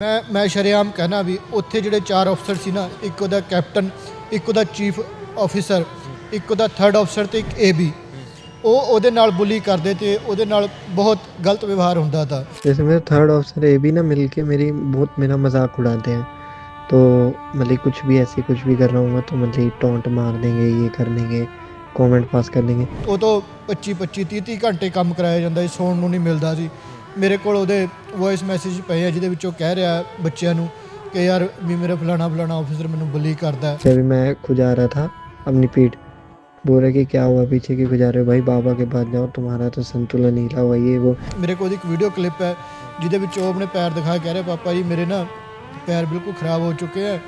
ਮੈਂ ਮੈਂ ਸ਼ਰੇਆਮ ਕਹਿਣਾ ਵੀ ਉੱਥੇ ਜਿਹੜੇ ਚਾਰ ਅਫਸਰ ਸੀ ਨਾ ਇੱਕ ਉਹਦਾ ਕੈਪਟਨ ਇੱਕ ਉਹਦਾ ਚੀਫ ਆਫੀਸਰ ਇੱਕ ਉਹਦਾ ਥਰਡ ਅਫਸਰ ਤੇ ਇੱਕ ਏਬੀ ਉਹ ਉਹਦੇ ਨਾਲ ਬੁਲੀ ਕਰਦੇ ਤੇ ਉਹਦੇ ਨਾਲ ਬਹੁਤ ਗਲਤ ਵਿਵਹਾਰ ਹੁੰਦਾ था जैसे मेरे थर्ड ऑफिसर ये भी ना मिलके मेरी बहुत मेरा मजाक उड़ाते हैं तो मतलब कुछ भी ऐसे कुछ भी कर रहा हूँ तो मतलब टोंट मार देंगे ये कर देंगे कमेंट पास कर देंगे ਉਹ ਤੋਂ 25 25 30 30 ਘੰਟੇ ਕੰਮ ਕਰਾਇਆ ਜਾਂਦਾ ਸੀ ਸੌਣ ਨੂੰ ਨਹੀਂ ਮਿਲਦਾ ਸੀ ਮੇਰੇ ਕੋਲ ਉਹਦੇ ਵੌਇਸ ਮੈਸੇਜ ਪਏ ਆ ਜਿਹਦੇ ਵਿੱਚ ਉਹ ਕਹਿ ਰਿਹਾ ਬੱਚਿਆਂ ਨੂੰ ਕਿ ਯਾਰ ਵੀ ਮੇਰਾ ਫਲਾਣਾ ਫਲਾਣਾ ਆਫੀਸਰ ਮੈਨੂੰ ਬੁਲੀ ਕਰਦਾ ਹੈ। जब मैं खुजा रहा था अपनी पीठ बोल रहे कि क्या हुआ पीछे की खुजा रहे हो भाई बाबा के पास जाओ तुम्हारा तो संतुलन हिला हुआ ये वो ਮੇਰੇ ਕੋਲ ਇੱਕ ਵੀਡੀਓ ਕਲਿੱਪ ਹੈ ਜਿਹਦੇ ਵਿੱਚ ਉਹ ਆਪਣੇ ਪੈਰ ਦਿਖਾ ਕੇ ਕਹਿ ਰਿਹਾ ਪਾਪਾ ਜੀ ਮੇਰੇ ਨਾ ਪੈਰ ਬਿਲਕੁਲ ਖਰਾਬ ਹੋ ਚੁੱਕੇ ਹੈ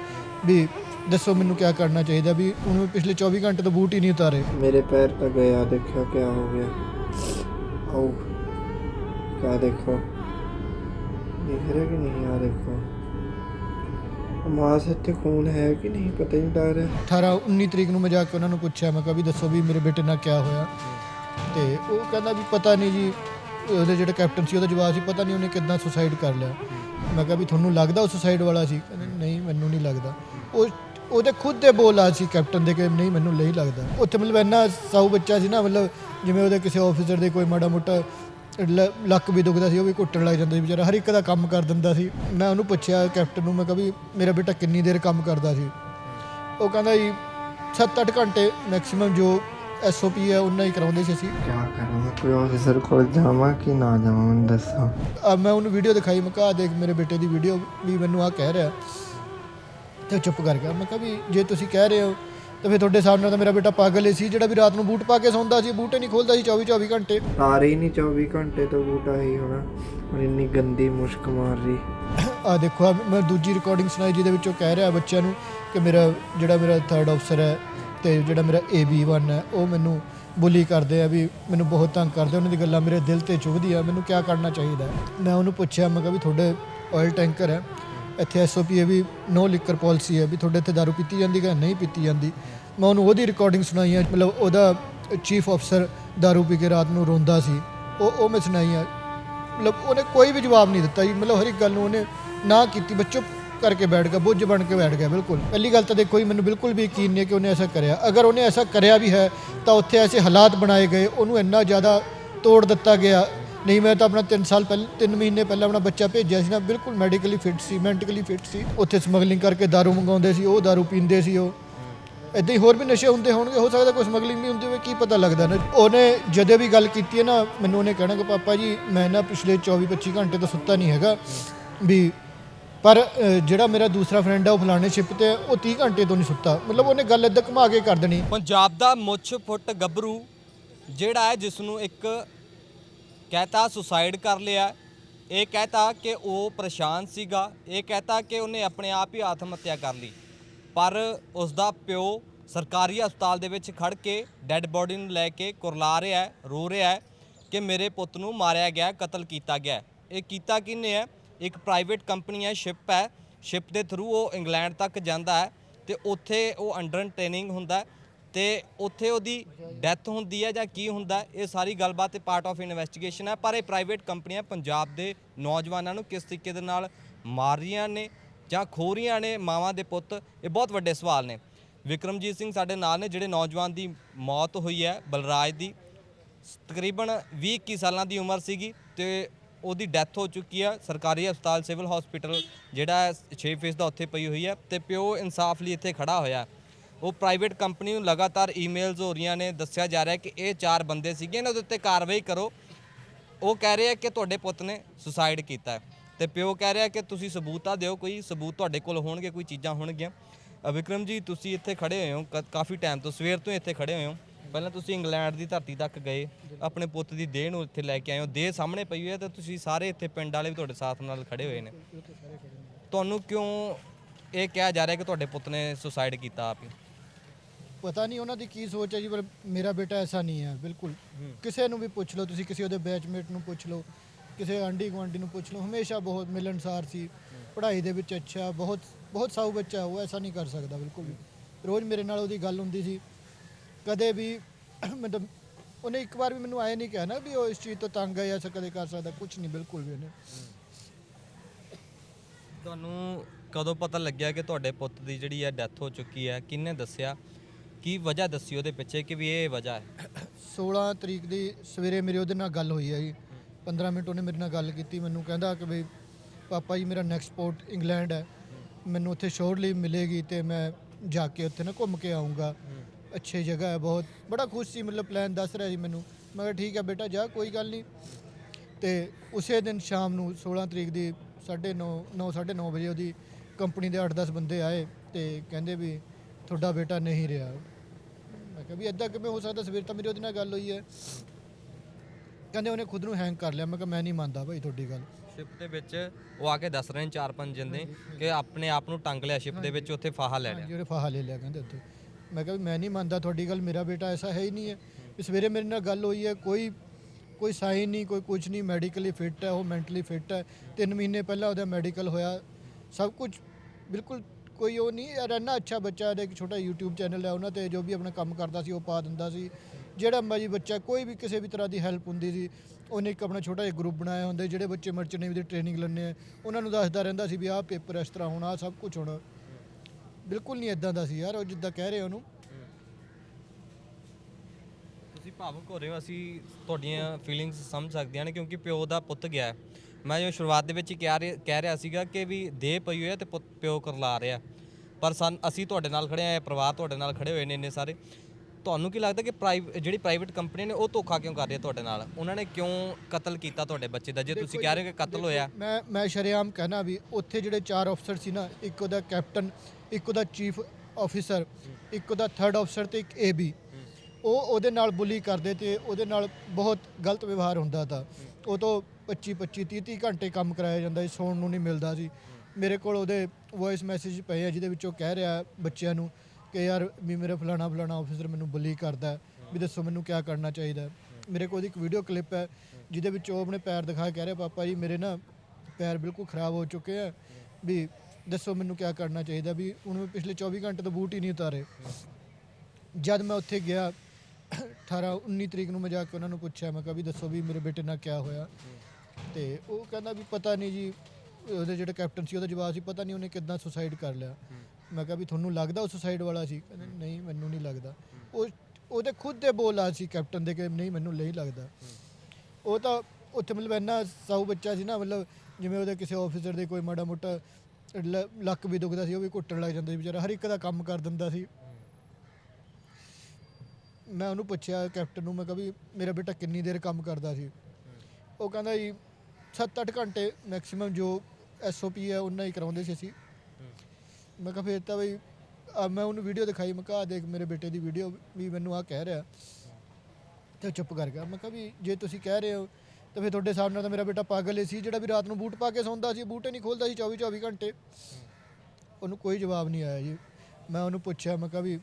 ਵੀ ਦੱਸੋ ਮੈਨੂੰ ਕੀ ਕਰਨਾ ਚਾਹੀਦਾ ਵੀ ਉਹਨੂੰ ਪਿਛਲੇ 24 ਘੰਟੇ ਤੋਂ ਬੂਟ ਹੀ ਨਹੀਂ ਉਤਾਰੇ मेरे पैर पे गया देखो क्या हो गया आओ ਆ ਦੇਖੋ। ਦਿਖ ਰਿਹਾ ਕਿ ਨਹੀਂ ਆ ਦੇਖੋ। ਮਾਸ ਇੱਥੇ ਖੂਨ ਹੈ ਕਿ ਨਹੀਂ ਪਤਾ ਹੀ ਨਹੀਂ ਲੱਗ ਰਿਹਾ। 18 19 ਤਰੀਕ ਨੂੰ ਮੈਂ ਜਾ ਕੇ ਉਹਨਾਂ ਨੂੰ ਪੁੱਛਿਆ, ਮੈਂ ਕਿਹਾ ਵੀ ਦੱਸੋ ਵੀ ਮੇਰੇ ਬੇਟੇ ਨਾਲ ਕੀ ਹੋਇਆ। ਤੇ ਉਹ ਕਹਿੰਦਾ ਵੀ ਪਤਾ ਨਹੀਂ ਜੀ, ਉਹਦੇ ਜਿਹੜਾ ਕੈਪਟਨ ਸੀ, ਉਹਦਾ ਜਵਾਬ ਸੀ, ਪਤਾ ਨਹੀਂ ਉਹਨੇ ਕਿੱਦਾਂ ਸੁਸਾਈਡ ਕਰ ਲਿਆ। ਮੈਂ ਕਿਹਾ ਵੀ ਤੁਹਾਨੂੰ ਲੱਗਦਾ ਉਹ ਸੁਸਾਈਡ ਵਾਲਾ ਸੀ? ਕਹਿੰਦੇ, ਨਹੀਂ, ਮੈਨੂੰ ਨਹੀਂ ਲੱਗਦਾ। ਉਹ, ਉਹਦੇ ਖੁਦ ਦੇ ਬੋਲ ਆ ਸੀ ਕੈਪਟਨ ਦੇ ਕਿ ਨਹੀਂ, ਮੈਨੂੰ ਨਹੀਂ ਲੱਗਦਾ। ਉੱਥੇ ਮਤਲਬ ਇੰਨਾ ਸੌ ਬੱਚਾ ਸੀ ਨਾ, ਮਤਲਬ ਜਿਵੇਂ ਉਹਦੇ ਕਿਸੇ ਆਫੀਸਰ ਦੇ ਕੋਈ ਮਾੜਾ ਮੋਟਾ ਲ- ਲੱਕ ਵੀ ਦੁਖਦਾ ਸੀ ਉਹ ਵੀ ਘੁੱਟਣ ਲੱਗ ਜਾਂਦਾ ਸੀ ਵਿਚਾਰਾ ਹਰ ਇੱਕ ਦਾ ਕੰਮ ਕਰ ਦਿੰਦਾ ਸੀ ਮੈਂ ਉਹਨੂੰ ਪੁੱਛਿਆ ਕੈਪਟਨ ਨੂੰ ਮੈਂ ਕਿਹਾ ਵੀ ਮੇਰਾ ਬੇਟਾ ਕਿੰਨੀ ਦੇਰ ਕੰਮ ਕਰਦਾ ਸੀ ਉਹ ਕਹਿੰਦਾ ਜੀ 7-8 ਘੰਟੇ ਮੈਕਸਿਮਮ ਜੋ ਐਸਓਪੀ ਹੈ ਉਹਨਾਂ ਹੀ ਕਰਾਉਂਦੇ ਸੀ ਅਸੀਂ क्या करूँ मैं कोई ऑफिसर को जावा कि ना जावा मैंने दसा ਆ ਮੈਂ ਉਹਨੂੰ ਵੀਡੀਓ ਦਿਖਾਈ ਮੈਂ ਕਿਹਾ ਆਹ ਦੇਖ ਮੇਰੇ ਬੇਟੇ ਦੀ ਵੀਡੀਓ ਵੀ ਮੈਨੂੰ ਆ ਕਹਿ ਰਿਹਾ ਤੇ ਉਹ ਚੁੱਪ ਕਰ ਗਿਆ ਮੈਂ ਕਿਹਾ ਵੀ ਜੇ ਤੁਸੀਂ ਕਹਿ ਰਹੇ ਹੋ ਤੇ ਫਿਰ ਤੁਹਾਡੇ ਹਿਸਾਬ ਨਾਲ ਤਾਂ ਮੇਰਾ ਬੇਟਾ ਪਾਗਲ ਹੀ ਸੀ ਜਿਹੜਾ ਵੀ ਰਾਤ ਨੂੰ ਬੂਟ ਪਾ ਕੇ ਸੌਂਦਾ ਸੀ ਬੂਟੇ ਨਹੀਂ ਖੋਲਦਾ ਸੀ 24 24 ਘੰਟੇ। ਆ ਰਹੀ ਨਹੀਂ 24 ਘੰਟੇ ਤੋਂ ਬੂਟਾ ਹੀ ਹੋਣਾ ਹੁਣ ਇੰਨੀ ਗੰਦੀ ਮੁਸ਼ਕ ਮਾਰ ਰਹੀ। ਆ ਦੇਖੋ ਮੈਂ ਦੂਜੀ ਰਿਕਾਰਡਿੰਗ ਸੁਣਾਈ ਜਿਹਦੇ ਵਿੱਚ ਉਹ ਕਹਿ ਰਿਹਾ ਬੱਚਿਆਂ ਨੂੰ ਕਿ ਮੇਰਾ ਜਿਹੜਾ ਮੇਰਾ ਥਰਡ ਅਫਸਰ ਹੈ ਤੇ ਜਿਹੜਾ ਮੇਰਾ AB1 ਹੈ ਉਹ ਮੈਨੂੰ ਬੁਲੀ ਕਰਦੇ ਆ ਵੀ ਮੈਨੂੰ ਬਹੁਤ ਤੰਗ ਕਰਦੇ ਉਹਨਾਂ ਦੀ ਗੱਲਾਂ ਮੇਰੇ ਦਿਲ ਤੇ ਚੁਭਦੀ ਆ ਮੈਨੂੰ ਕੀ ਕਰਨਾ ਚਾਹੀਦਾ ਮੈਂ ਉਹਨੂੰ ਪੁੱਛਿਆ ਮੈਂ ਕਿਹਾ ਵੀ ਤੁਹਾਡੇ ਆਇਲ ਟੈਂਕਰ ਹੈ ਇੱਥੇ ਐਸਓਪੀ ਹੈ ਵੀ ਨੋ ਲਿਕਰ ਪਾਲਿਸੀ ਹੈ ਵੀ ਤੁਹਾਡੇ ਇੱਥੇ ਦਾਰੂ ਪੀਤੀ ਜਾਂਦੀ ਕਿ ਨਹੀਂ ਪੀਤੀ ਜਾਂਦੀ। ਮੈਂ ਉਹਨੂੰ ਉਹਦੀ ਰਿਕਾਰਡਿੰਗ ਸੁਣਾਈ ਹੈ ਮਤਲਬ ਉਹਦਾ ਚੀਫ ਅਫਸਰ ਦਾਰੂ ਪੀ ਕੇ ਰਾਤ ਨੂੰ ਰੋਂਦਾ ਸੀ। ਉਹ ਉਹ ਮੈਂ ਸੁਣਾਈ ਆ ਮਤਲਬ ਉਹਨੇ ਕੋਈ ਵੀ ਜਵਾਬ ਨਹੀਂ ਦਿੱਤਾ ਜੀ। ਮਤਲਬ ਹਰ ਇੱਕ ਗੱਲ ਨੂੰ ਉਹਨੇ ਨਾ ਕੀਤੀ। ਬੱਚੋ ਕਰਕੇ ਬੈਠ ਗਿਆ, ਬੁੱਝ ਬਣ ਕੇ ਬੈਠ ਗਿਆ, ਬਿਲਕੁਲ। ਪਹਿਲੀ ਗੱਲ ਤਾਂ ਦੇਖੋ ਜੀ, ਮੈਨੂੰ ਬਿਲਕੁਲ ਵੀ ਯਕੀਨ ਨਹੀਂ ਕਿ ਉਹਨੇ ਐਸਾ ਕਰਿਆ। ਅਗਰ ਉਹਨੇ ਐਸਾ ਕਰਿਆ ਵੀ ਹੈ, ਤਾਂ ਉੱਥੇ ਐਸੇ ਹਾਲਾਤ ਬਣਾਏ ਗਏ। ਉਹਨੂੰ ਇੰਨਾ ਜ਼ਿਆਦਾ ਤੋੜ ਦਿੱਤਾ ਗਿਆ। ਨਹੀਂ ਮੈਂ ਤਾਂ ਆਪਣਾ 3 ਸਾਲ ਪਹਿਲਾਂ 3 ਮਹੀਨੇ ਪਹਿਲਾਂ ਆਪਣਾ ਬੱਚਾ ਭੇਜਿਆ ਸੀ ਨਾ ਬਿਲਕੁਲ ਮੈਡੀਕਲੀ ਫਿੱਟ ਸੀ ਮੈਂਟਲੀ ਫਿੱਟ ਸੀ ਉੱਥੇ ਸਮਗਲਿੰਗ ਕਰਕੇ दारू ਮੰਗਾਉਂਦੇ ਸੀ ਉਹ दारू ਪੀਂਦੇ ਸੀ ਉਹ ਇਦਾਂ ਹੀ ਹੋਰ ਵੀ ਨਸ਼ੇ ਹੁੰਦੇ ਹੋਣਗੇ ਹੋ ਸਕਦਾ ਕੋਈ ਸਮਗਲਿੰਗ ਵੀ ਹੁੰਦੀ ਹੋਵੇ ਕੀ ਪਤਾ ਲੱਗਦਾ ਨਾ ਉਹਨੇ ਜਦੋਂ ਵੀ ਗੱਲ ਕੀਤੀ ਹੈ ਨਾ ਮੈਨੂੰ ਉਹਨੇ ਕਹਿਣਾ ਕਿ ਪਾਪਾ ਜੀ ਮੈਂ ਨਾ ਪਿਛਲੇ 24 25 ਘੰਟੇ ਤੋਂ ਸੁੱਤਾ ਨਹੀਂ ਹੈਗਾ ਵੀ ਪਰ ਅ, ਜਿਹੜਾ ਮੇਰਾ ਦੂਸਰਾ ਫਰੈਂਡ ਹੈ ਉਹ ਫਲਾਣੇ ਸ਼ਿਪ ਤੇ ਹੈ, ਉਹ 30 ਘੰਟੇ ਤੋਂ ਨਹੀਂ ਸੁੱਤਾ ਮਤਲਬ ਉਹਨੇ ਗੱਲ ਏਦਾਂ ਘੁਮਾ ਕੇ ਕਰ ਦੇਣੀ ਪੰਜਾਬ ਦਾ ਮੁੱਛ ਫੁੱਟ ਗੱਭਰੂ ਜਿਹੜਾ ਹੈ ਜਿਸ ਨੂੰ ਇੱਕ ਕਹਤਾ ਸੁਸਾਈਡ ਕਰ ਲਿਆ। ਇਹ ਕਹਤਾ ਕਿ ਉਹ ਪਰੇਸ਼ਾਨ ਸੀਗਾ। ਇਹ ਕਹਤਾ ਕਿ ਉਹਨੇ ਆਪਣੇ ਆਪ ਹੀ ਆਤਮ ਹੱਤਿਆ ਕਰ ਲਈ। ਪਰ ਉਸ ਦਾ ਪਿਓ ਸਰਕਾਰੀ ਹਸਪਤਾਲ ਦੇ ਵਿੱਚ ਖੜ ਕੇ ਡੈੱਡ ਬੋਡੀ ਨੂੰ ਲੈ ਕੇ ਕੁਰਲਾ ਰਿਹਾ ਹੈ, ਰੋ ਰਿਹਾ ਹੈ ਕਿ ਮੇਰੇ ਪੁੱਤ ਨੂੰ ਮਾਰਿਆ ਗਿਆ, ਕਤਲ ਕੀਤਾ ਗਿਆ ਇਹ ਕੀਤਾ ਕਿਹਨੇ ਹੈ? ਇੱਕ ਪ੍ਰਾਈਵੇਟ ਕੰਪਨੀ ਹੈ ਸ਼ਿਪ ਹੈ। ਸ਼ਿਪ ਦੇ ਥਰੂ ਉਹ ਇੰਗਲੈਂਡ ਤੱਕ ਜਾਂਦਾ ਹੈ ਤੇ ਉੱਥੇ ਉਹ ਅੰਡਰ ਟ੍ਰੇਨਿੰਗ ਹੁੰਦਾ ਤੇ ਉੱਥੇ ਉਹਦੀ ਡੈਥ ਹੁੰਦੀ ਹੈ ਜਾਂ ਕੀ ਹੁੰਦਾ, ਇਹ ਸਾਰੀ ਗੱਲਬਾਤ ਤੇ ਪਾਰਟ ਆਫ ਇਨਵੈਸਟੀਗੇਸ਼ਨ ਹੈ ਪਰ ਇਹ ਪ੍ਰਾਈਵੇਟ ਕੰਪਨੀਆਂ ਪੰਜਾਬ ਦੇ ਨੌਜਵਾਨਾਂ ਨੂੰ ਕਿਸ ਤਰੀਕੇ ਦੇ ਨਾਲ ਮਾਰ ਰਹੀਆਂ ਨੇ ਜਾਂ ਖੋ ਰਹੀਆਂ ਨੇ ਮਾਵਾਂ ਦੇ ਪੁੱਤ, ਇਹ ਬਹੁਤ ਵੱਡੇ ਸਵਾਲ ਨੇ। ਵਿਕਰਮਜੀਤ ਸਿੰਘ ਸਾਡੇ ਨਾਲ ਨੇ, ਜਿਹੜੇ ਨੌਜਵਾਨ ਦੀ ਮੌਤ ਹੋਈ ਹੈ ਬਲਰਾਜ ਦੀ, ਤਕਰੀਬਨ 20 21 ਸਾਲਾਂ ਦੀ ਉਮਰ ਸੀਗੀ ਤੇ ਉਹਦੀ ਡੈਥ ਹੋ ਚੁੱਕੀ ਹੈ ਸਰਕਾਰੀ ਹਸਪਤਾਲ ਸਿਵਲ ਹਸਪੀਟਲ ਜਿਹੜਾ 6 ਫੇਸ ਦਾ ਉੱਥੇ ਪਈ ਹੋਈ ਹੈ ਤੇ ਪਿਓ ਇਨਸਾਫ ਲਈ ਇੱਥੇ ਖੜਾ ਹੋਇਆ। ਉਹ ਪ੍ਰਾਈਵੇਟ ਕੰਪਨੀ ਨੂੰ ਲਗਾਤਾਰ ਈਮੇਲਸ ਹੋ ਰਹੀਆਂ ਨੇ, ਦੱਸਿਆ ਜਾ ਰਿਹਾ ਕਿ ਇਹ ਚਾਰ ਬੰਦੇ ਸੀਗੇ, ਇਹਨਾਂ ਦੇ ਉੱਤੇ ਕਾਰਵਾਈ ਕਰੋ। ਉਹ ਕਹਿ ਰਹੇ ਆ ਕਿ ਤੁਹਾਡੇ ਪੁੱਤ ਨੇ ਸੁਸਾਈਡ ਕੀਤਾ ਹੈ। ਤੇ ਪਿਓ ਕਹਿ ਰਿਹਾ ਕਿ ਤੁਸੀਂ ਸਬੂਤਾਂ ਦਿਓ, ਕੋਈ ਸਬੂਤ ਤੁਹਾਡੇ ਕੋਲ ਹੋਣਗੇ, ਕੋਈ ਚੀਜ਼ਾਂ ਹੋਣਗੀਆਂ। ਵਿਕਰਮ ਜੀ, ਤੁਸੀਂ ਇੱਥੇ ਖੜੇ ਹੋਏ ਹੋ, ਕ- ਕਾਫੀ ਟਾਈਮ ਤੋਂ ਸਵੇਰ ਤੋਂ ਹੀ ਇੱਥੇ ਖੜੇ ਹੋਏ ਹੋ। ਪਹਿਲਾਂ ਤੁਸੀਂ ਇੰਗਲੈਂਡ ਦੀ ਧਰਤੀ ਤੱਕ ਗਏ, ਆਪਣੇ ਪੁੱਤ ਦੀ ਦੇਹ ਨੂੰ ਇੱਥੇ ਲੈ ਕੇ ਆਏ ਹੋ। ਦੇਹ ਸਾਹਮਣੇ ਪਈ ਹੋਈ ਹੈ ਤੇ ਤੁਸੀਂ ਸਾਰੇ ਇੱਥੇ ਪਿੰਡ ਵਾਲੇ ਵੀ ਤੁਹਾਡੇ ਸਾਥ ਨਾਲ ਖੜੇ ਹੋਏ ਨੇ। ਤੁਹਾਨੂੰ ਕਿਉਂ ਇਹ ਕਿਹਾ ਜਾ ਰਿਹਾ ਕਿ ਤੁਹਾਡੇ ਪੁੱਤ ਨੇ ਸੁਸਾਈਡ ਕੀਤਾ ਆਪ ਹੀ? ਪਤਾ ਨਹੀਂ ਉਹਨਾਂ ਦੀ ਕੀ ਸੋਚ ਹੈ ਜੀ ਪਰ ਮੇਰਾ ਬੇਟਾ ਐਸਾ ਨਹੀਂ ਹੈ ਬਿਲਕੁਲ। ਕਿਸੇ ਨੂੰ ਵੀ ਪੁੱਛ ਲਓ ਤੁਸੀਂ ਕਿਸੇ ਉਹਦੇ ਬੈਚਮੇਟ ਨੂੰ ਪੁੱਛ ਲਓ ਕਿਸੇ ਆਂਢੀ ਗੁਆਂਢੀ ਨੂੰ ਪੁੱਛ ਲਓ ਹਮੇਸ਼ਾ ਬਹੁਤ ਮਿਲਣਸਾਰ ਸੀ ਪੜ੍ਹਾਈ ਦੇ ਵਿੱਚ ਅੱਛਾ ਬਹੁਤ ਬਹੁਤ ਸਾਊ ਬੱਚਾ ਉਹ ਐਸਾ ਨਹੀਂ ਕਰ ਸਕਦਾ ਬਿਲਕੁਲ ਵੀ। ਰੋਜ਼ ਮੇਰੇ ਨਾਲ ਉਹਦੀ ਗੱਲ ਹੁੰਦੀ ਸੀ ਕਦੇ ਵੀ ਮਤਲਬ ਉਹਨੇ ਇੱਕ ਵਾਰ ਵੀ ਮੈਨੂੰ ਆਏ ਨਹੀਂ ਕਿਹਾ ਨਾ ਵੀ ਉਹ ਇਸ ਚੀਜ਼ ਤੋਂ ਤੰਗ ਹੈ ਜਾਂ ਐਸਾ ਕਦੇ ਕਰ ਸਕਦਾ ਕੁਝ ਨਹੀਂ ਬਿਲਕੁਲ ਵੀ ਉਹਨੇ। ਤੁਹਾਨੂੰ ਕਦੋਂ ਪਤਾ ਲੱਗਿਆ ਕਿ ਤੁਹਾਡੇ ਪੁੱਤ ਦੀ ਜਿਹੜੀ ਹੈ ਡੈਥ ਹੋ ਚੁੱਕੀ ਹੈ? ਕਿਹਨੇ ਦੱਸਿਆ? ਕੀ ਵਜ੍ਹਾ ਦੱਸੀ ਉਹਦੇ ਪਿੱਛੇ ਕਿ ਵੀ ਇਹ ਵਜ੍ਹਾ ਹੈ? 16 ਤਰੀਕ ਦੀ ਸਵੇਰੇ ਮੇਰੇ ਉਹਦੇ ਨਾਲ ਗੱਲ ਹੋਈ ਹੈ ਜੀ। 15 ਮਿੰਟ ਉਹਨੇ ਮੇਰੇ ਨਾਲ ਗੱਲ ਕੀਤੀ, ਮੈਨੂੰ ਕਹਿੰਦਾ ਕਿ ਬਈ ਪਾਪਾ ਜੀ, ਮੇਰਾ ਨੈਕਸਟ ਪੋਰਟ ਇੰਗਲੈਂਡ ਹੈ। ਮੈਨੂੰ ਉੱਥੇ ਸ਼ੋਰ ਲੀਵ ਮਿਲੇਗੀ ਤੇ ਮੈਂ ਜਾ ਕੇ ਉੱਥੇ ਨਾ ਘੁੰਮ ਕੇ ਆਉਂਗਾ ਅੱਛੀ ਜਗ੍ਹਾ ਹੈ ਬਹੁਤ। ਬੜਾ ਖੁਸ਼ ਸੀ, ਮਤਲਬ ਪਲਾਨ ਦੱਸ ਰਿਹਾ ਸੀ ਮੈਨੂੰ। ਮੈਂ ਕਿਹਾ ਠੀਕ ਹੈ ਬੇਟਾ, ਜਾ, ਕੋਈ ਗੱਲ ਨਹੀਂ। ਤੇ ਉਸੇ ਦਿਨ ਸ਼ਾਮ ਨੂੰ 16 ਤਰੀਕ ਦੀ 9:30 9 9:30 ਵਜੇ ਉਹਦੀ ਕੰਪਨੀ ਦੇ 8-10 ਬੰਦੇ ਆਏ ਤੇ ਕਹਿੰਦੇ ਵੀ ਤੁਹਾਡਾ ਬੇਟਾ ਨਹੀਂ ਰਿਹਾ। ਮੈਂ ਕਿਹਾ ਵੀ ਇਦਾਂ ਕਿਵੇਂ ਹੋ ਸਕਦਾ? ਸਵੇਰ ਤਾਂ ਮੇਰੀ ਉਹਦੇ ਨਾਲ ਗੱਲ ਹੋਈ ਹੈ। ਕਹਿੰਦੇ ਉਹਨੇ ਖੁਦ ਨੂੰ ਹੈਂਗ ਕਰ ਲਿਆ। ਮੈਂ ਕਿਹਾ ਮੈਂ ਨਹੀਂ ਮੰਨਦਾ ਭਾਈ ਤੁਹਾਡੀ ਗੱਲ। ਸ਼ਿਪ ਦੇ ਵਿੱਚ ਉਹ ਆ ਕੇ ਦੱਸ ਰਹੇ ਨੇ ਚਾਰ ਪੰਜ ਜਿੰਦੇ ਕਿ ਆਪਣੇ ਆਪ ਨੂੰ ਟੰਗ ਲਿਆ ਸ਼ਿਪ ਦੇ ਵਿੱਚ ਉੱਥੇ ਫਾਹਾ ਲੈ ਲਿਆ। ਉਹਨੇ ਫਾਹਾ ਲੈ ਲਿਆ ਕਹਿੰਦੇ ਉੱਥੇ। ਮੈਂ ਕਿਹਾ ਵੀ ਮੈਂ ਨਹੀਂ ਮੰਨਦਾ ਤੁਹਾਡੀ ਗੱਲ ਮੇਰਾ ਬੇਟਾ ਐਸਾ ਹੈ ਹੀ ਨਹੀਂ ਹੈ। ਵੀ ਸਵੇਰੇ ਮੇਰੇ ਨਾਲ ਗੱਲ ਹੋਈ ਹੈ ਕੋਈ ਕੋਈ ਸਾਈਨ ਨਹੀਂ ਕੋਈ ਕੁਝ ਨਹੀਂ ਮੈਡੀਕਲੀ ਫਿੱਟ ਹੈ ਉਹ ਮੈਂਟਲੀ ਫਿੱਟ ਹੈ। 3 ਮਹੀਨੇ ਪਹਿਲਾਂ ਉਹਦਾ ਮੈਡੀਕਲ ਹੋਇਆ। ਸਭ ਕੁਝ ਬਿਲਕੁਲ ਕੋਈ ਉਹ ਨਹੀਂ, ਯਾਰ ਇੰਨਾ ਅੱਛਾ ਬੱਚਾ ਹੈ ਇੱਕ ਛੋਟਾ YouTube ਚੈਨਲ ਹੈ ਉਹਨਾਂ ਤੇ ਜੋ ਵੀ ਆਪਣਾ ਕੰਮ ਕਰਦਾ ਸੀ ਉਹ ਪਾ ਦਿੰਦਾ ਸੀ। ਜਿਹੜਾ ਮਰਜ਼ੀ ਬੱਚਾ, ਕੋਈ ਵੀ ਕਿਸੇ ਵੀ ਤਰ੍ਹਾਂ ਦੀ ਹੈਲਪ ਹੁੰਦੀ ਸੀ, ਉਹਨੇ ਇੱਕ ਆਪਣਾ ਛੋਟਾ ਜਿਹਾ ਗਰੁੱਪ ਬਣਾਇਆ ਹੁੰਦਾ ਜਿਹੜੇ ਬੱਚੇ ਮਰਚੈਂਟ ਨੇਵੀ ਦੀ ਟ੍ਰੇਨਿੰਗ ਲੈਂਦੇ ਆ। ਉਹਨਾਂ ਨੂੰ ਦੱਸਦਾ ਰਹਿੰਦਾ ਸੀ ਵੀ ਆਹ ਪੇਪਰ ਇਸ ਤਰ੍ਹਾਂ ਹੋਣਾ, ਆਹ ਸਭ ਕੁਝ ਹੋਣਾ। ਬਿਲਕੁਲ ਨਹੀਂ ਇਦਾਂ ਦਾ ਸੀ ਯਾਰ, ਉਹ ਜਿੱਦਾਂ ਕਹਿ ਰਹੇ ਉਹਨੂੰ। ਤੁਸੀਂ ਭਾਵੁਕ ਹੋ ਰਹੇ ਹੋ, ਅਸੀਂ ਤੁਹਾਡੀਆਂ ਫੀਲਿੰਗਸ ਸਮਝ ਸਕਦੇ ਹਾਂ ਕਿਉਂਕਿ ਪਿਓ ਦਾ ਪੁੱਤ ਗਿਆ ਹੈ। ਮੈਂ ਜੋ ਸ਼ੁਰੂਆਤ ਦੇ ਵਿੱਚ ਹੀ ਕਹਿ ਰਿਹਾ ਕਹਿ ਰਿਹਾ ਸੀਗਾ ਕਿ ਵੀ ਦੇਹ ਪਈ ਹੋਈ ਹੈ ਤੇ ਪੁੱਤ ਪਿਓ ਕਰਲਾ ਰਿਹਾ। ਪਰ ਸਨ ਅਸੀਂ ਤੁਹਾਡੇ ਨਾਲ ਖੜੇ ਆ ਪਰਿਵਾਰ ਤੁਹਾਡੇ ਨਾਲ ਖੜੇ ਹੋਏ ਨੇ ਇੰਨੇ ਸਾਰੇ। ਤੁਹਾਨੂੰ ਕੀ ਲੱਗਦਾ ਕਿ ਪ੍ਰਾਈਵੇਟ ਜਿਹੜੀ ਪ੍ਰਾਈਵੇਟ ਕੰਪਨੀ ਨੇ ਉਹ ਧੋਖਾ ਕਿਉਂ ਕਰ ਰਹੀ ਹੈ ਤੁਹਾਡੇ ਨਾਲ? ਉਹਨਾਂ ਨੇ ਕਿਉਂ ਕਤਲ ਕੀਤਾ ਤੁਹਾਡੇ ਬੱਚੇ ਦਾ? ਜੇ ਤੁਸੀਂ ਕਹਿ ਰਹੇ ਹੋ ਕਿ ਕਤਲ ਹੋਇਆ। ਮੈਂ ਮੈਂ ਸ਼ਰੇਆਮ ਕਹਿਣਾ ਵੀ ਉੱਥੇ ਜਿਹੜੇ ਚਾਰ ਅਫਸਰ ਸੀ ਨਾ ਇੱਕ ਉਹਦਾ ਕੈਪਟਨ ਇੱਕ ਉਹਦਾ ਚੀਫ ਆਫੀਸਰ ਇੱਕ ਉਹਦਾ ਥਰਡ ਅਫਸਰ ਤੇ ਇੱਕ ਏਬੀ ਉਹ ਉਹਦੇ ਨਾਲ ਬੁਲੀ ਕਰਦੇ ਤੇ ਉਹਦੇ ਨਾਲ ਬਹੁਤ ਗਲਤ ਵਿਵਹਾਰ ਹੁੰਦਾ ਤਾ। ਉਹ ਤੋਂ 25 25 30 30 ਘੰਟੇ ਕੰਮ ਕਰਾਇਆ ਜਾਂਦਾ ਸੀ, ਸੌਣ ਨੂੰ ਨਹੀਂ ਮਿਲਦਾ ਸੀ। ਮੇਰੇ ਕੋਲ ਉਹਦੇ ਵੌਇਸ ਮੈਸੇਜ ਪਏ ਆ, ਜਿਹਦੇ ਵਿੱਚ ਉਹ ਕਹਿ ਰਿਹਾ ਬੱਚਿਆਂ ਨੂੰ ਕਿ ਯਾਰ ਵੀ ਮੇਰਾ ਫਲਾਣਾ ਫਲਾਣਾ ਆਫੀਸਰ ਮੈਨੂੰ ਬੁਲੀ ਕਰਦਾ, ਵੀ ਦੱਸੋ ਮੈਨੂੰ ਕੀ ਕਰਨਾ ਚਾਹੀਦਾ। ਮੇਰੇ ਕੋਲ ਉਹਦੀ ਇੱਕ ਵੀਡੀਓ ਕਲਿੱਪ ਹੈ, ਜਿਹਦੇ ਵਿੱਚ ਉਹ ਆਪਣੇ ਪੈਰ ਦਿਖਾ ਕੇ ਕਹਿ ਰਿਹਾ, ਪਾਪਾ ਜੀ, ਮੇਰੇ ਨਾ ਪੈਰ ਬਿਲਕੁਲ ਖਰਾਬ ਹੋ ਚੁੱਕੇ ਆ, ਵੀ ਦੱਸੋ ਮੈਨੂੰ ਕੀ ਕਰਨਾ ਚਾਹੀਦਾ, ਵੀ ਹੁਣ ਮੈਂ ਪਿਛਲੇ 24 ਘੰਟੇ ਤੋਂ ਬੂਟ ਹੀ ਨਹੀਂ ਉਤਾਰੇ। ਜਦ ਮੈਂ ਉੱਥੇ ਗਿਆ 18 19 ਤਰੀਕ ਨੂੰ ਮੈਂ ਜਾ ਕੇ ਉਹਨਾਂ ਨੂੰ ਪੁੱਛਿਆ, ਮੈਂ ਕਿਹਾ ਵੀ ਦੱਸੋ ਵੀ ਮੇਰੇ ਬੇਟੇ ਨਾਲ ਕੀ ਹੋਇਆ? ਤੇ ਉਹ ਕਹਿੰਦਾ ਵੀ ਪਤਾ ਨਹੀਂ ਜੀ ਉਹਦੇ ਜਿਹੜੇ ਕੈਪਟਨ ਸੀ ਉਹਦਾ ਜਵਾਬ ਸੀ ਪਤਾ ਨਹੀਂ ਉਹਨੇ ਕਿੱਦਾਂ ਸੁਸਾਈਡ ਕਰ ਲਿਆ। ਮੈਂ ਕਿਹਾ ਵੀ ਤੁਹਾਨੂੰ ਲੱਗਦਾ ਉਹ ਸੁਸਾਈਡ ਵਾਲਾ ਸੀ? ਕਹਿੰਦੇ ਨਹੀਂ ਮੈਨੂੰ ਨਹੀਂ ਲੱਗਦਾ। ਉਹ ਉਹਦੇ ਖੁਦ ਦੇ ਬੋਲ ਆ ਸੀ ਕੈਪਟਨ ਦੇ ਕਿ ਨਹੀਂ ਮੈਨੂੰ ਨਹੀਂ ਲੱਗਦਾ। ਉਹ ਤਾਂ ਉੱਥੇ ਮਤਲਬ ਇੰਨਾ ਸਾਊ ਬੱਚਾ ਸੀ ਨਾ ਮਤਲਬ ਜਿਵੇਂ ਉਹਦੇ ਕਿਸੇ ਆਫੀਸਰ ਦੇ ਕੋਈ ਮਾੜਾ ਮੋਟਾ ਲ- ਲੱਕ ਵੀ ਦੁਖਦਾ ਸੀ ਉਹ ਵੀ ਘੁੱਟਣ ਲੱਗ ਜਾਂਦਾ ਸੀ ਵਿਚਾਰਾ ਹਰ ਇੱਕ ਦਾ ਕੰਮ ਕਰ ਦਿੰਦਾ ਸੀ। ਮੈਂ ਉਹਨੂੰ ਪੁੱਛਿਆ ਕੈਪਟਨ ਨੂੰ ਮੈਂ ਕਿਹਾ ਵੀ ਮੇਰਾ ਬੇਟਾ ਕਿੰਨੀ ਦੇਰ ਕੰਮ ਕਰਦਾ ਸੀ? ਉਹ ਕਹਿੰਦਾ ਜੀ 7-8 ਘੰਟੇ ਮੈਕਸਿਮਮ ਜੋ ਐਸਓਪੀ ਹੈ ਉਹਨਾਂ ਹੀ ਕਰਾਉਂਦੇ ਸੀ ਅਸੀਂ। ਮੈਂ ਕਿਹਾ ਫਿਰ ਤਾਂ ਬਈ ਆ ਮੈਂ ਉਹਨੂੰ ਵੀਡੀਓ ਦਿਖਾਈ ਮੈਂ ਕਿਹਾ ਆਹ ਦੇਖ ਮੇਰੇ ਬੇਟੇ ਦੀ ਵੀਡੀਓ ਵੀ ਮੈਨੂੰ ਆ ਕਹਿ ਰਿਹਾ। ਤੇ ਉਹ ਚੁੱਪ ਕਰ ਗਿਆ। ਮੈਂ ਕਿਹਾ ਵੀ ਜੇ ਤੁਸੀਂ ਕਹਿ ਰਹੇ ਹੋ ਤਾਂ ਫਿਰ ਤੁਹਾਡੇ ਸਾਹਮਣੇ ਤਾਂ ਮੇਰਾ ਬੇਟਾ ਪਾਗਲ ਹੀ ਸੀ ਜਿਹੜਾ ਵੀ ਰਾਤ ਨੂੰ ਬੂਟ ਪਾ ਕੇ ਸੌਂਦਾ ਸੀ ਬੂਟ ਹੀ ਨਹੀਂ ਖੋਲਦਾ ਸੀ 24 24 ਘੰਟੇ ਉਹਨੂੰ ਕੋਈ ਜਵਾਬ ਨਹੀਂ ਆਇਆ ਜੀ। ਮੈਂ ਉਹਨੂੰ ਪੁੱਛਿਆ ਮੈਂ ਕਿਹਾ ਵੀ